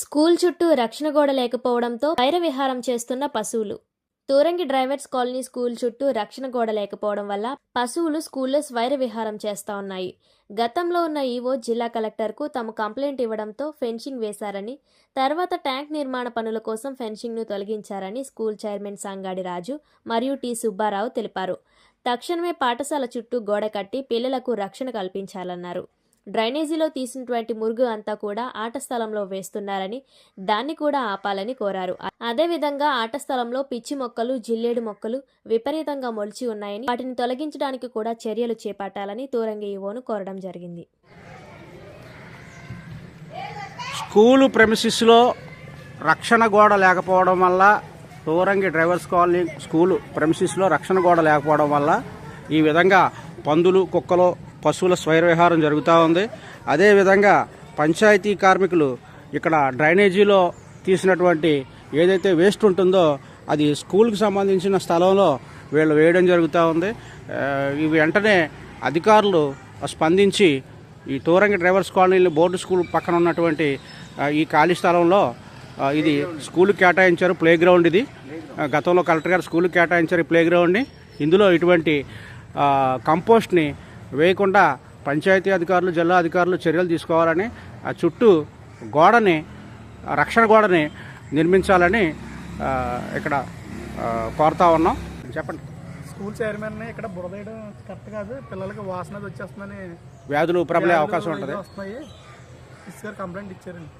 School చుట్టూ రక్షణ గోడ లేకపోవడంతో వైర విహారం చేస్తున్న పశువులు. తూరంగి డ్రైవర్స్ కాలనీ స్కూల్ చుట్టూ రక్షణ గోడ లేకపోవడం వల్ల పశువులు స్కూల్లో స్వైర విహారం చేస్తా ఉన్నాయి. గతంలో ఉన్న ఈవో జిల్లా కలెక్టర్కు తమ కంప్లైంట్ ఇవ్వడంతో ఫెన్సింగ్ వేశారని తర్వాత ట్యాంక్ నిర్మాణ పనుల కోసం ఫెన్సింగ్ను తొలగించారని స్కూల్ చైర్మన్ సంగాడి రాజు మరియు టి సుబ్బారావు తెలిపారు. తక్షణమే పాఠశాల చుట్టూ గోడ కట్టి పిల్లలకు రక్షణ కల్పించాలన్నారు. డ్రైనేజీలో తీసినటువంటి మురుగు అంతా కూడా ఆట స్థలంలో వేస్తున్నారని దాన్ని కూడా ఆపాలని కోరారు. అదేవిధంగా ఆట స్థలంలో పిచ్చి మొక్కలు జిల్లేడు మొక్కలు విపరీతంగా మొలిచి ఉన్నాయని వాటిని తొలగించడానికి కూడా చర్యలు చేపట్టాలని తూరంగి ఈవోను కోరడం జరిగింది. స్కూలు ప్రెమిసిస్లో రక్షణ గోడ లేకపోవడం వల్ల తూరంగి డ్రైవర్స్ కాలనీ స్కూలు ప్రెమిసిస్లో రక్షణ గోడ లేకపోవడం వల్ల ఈ విధంగా పందులు కుక్కలు పశువుల స్వైర విహారం జరుగుతూ ఉంది. అదేవిధంగా పంచాయతీ కార్మికులు ఇక్కడ డ్రైనేజీలో తీసినటువంటి ఏదైతే వేస్ట్ ఉంటుందో అది స్కూల్కి సంబంధించిన స్థలంలో వీళ్ళు వేయడం జరుగుతూ ఉంది. ఇవి వెంటనే అధికారులు స్పందించి ఈ తూరంగి డ్రైవర్స్ కాలనీలో బోర్డు స్కూల్ పక్కన ఉన్నటువంటి ఈ ఖాళీ స్థలంలో ఇది స్కూల్ కేటాయించారు ప్లే గ్రౌండ్ ఇది గతంలో కలెక్టర్ గారు స్కూల్ కేటాయించారు ఈ ప్లే గ్రౌండ్ని ఇందులో ఇటువంటి కంపోస్ట్ని వేయకుండా పంచాయతీ అధికారులు జిల్లా అధికారులు చర్యలు తీసుకోవాలని ఆ చుట్టూ గోడని రక్షణ గోడని నిర్మించాలని ఇక్కడ కోరుతా ఉన్నాం. చెప్పండి. స్కూల్ చైర్మన్ ఇక్కడ బురదేయడం కరెక్ట్ కాదు. పిల్లలకి వాసన వచ్చేస్తుందని వ్యాధులు ప్రబలే అవకాశం ఉంటుంది. వస్తున్నాయి. కంప్లైంట్ ఇచ్చారండి.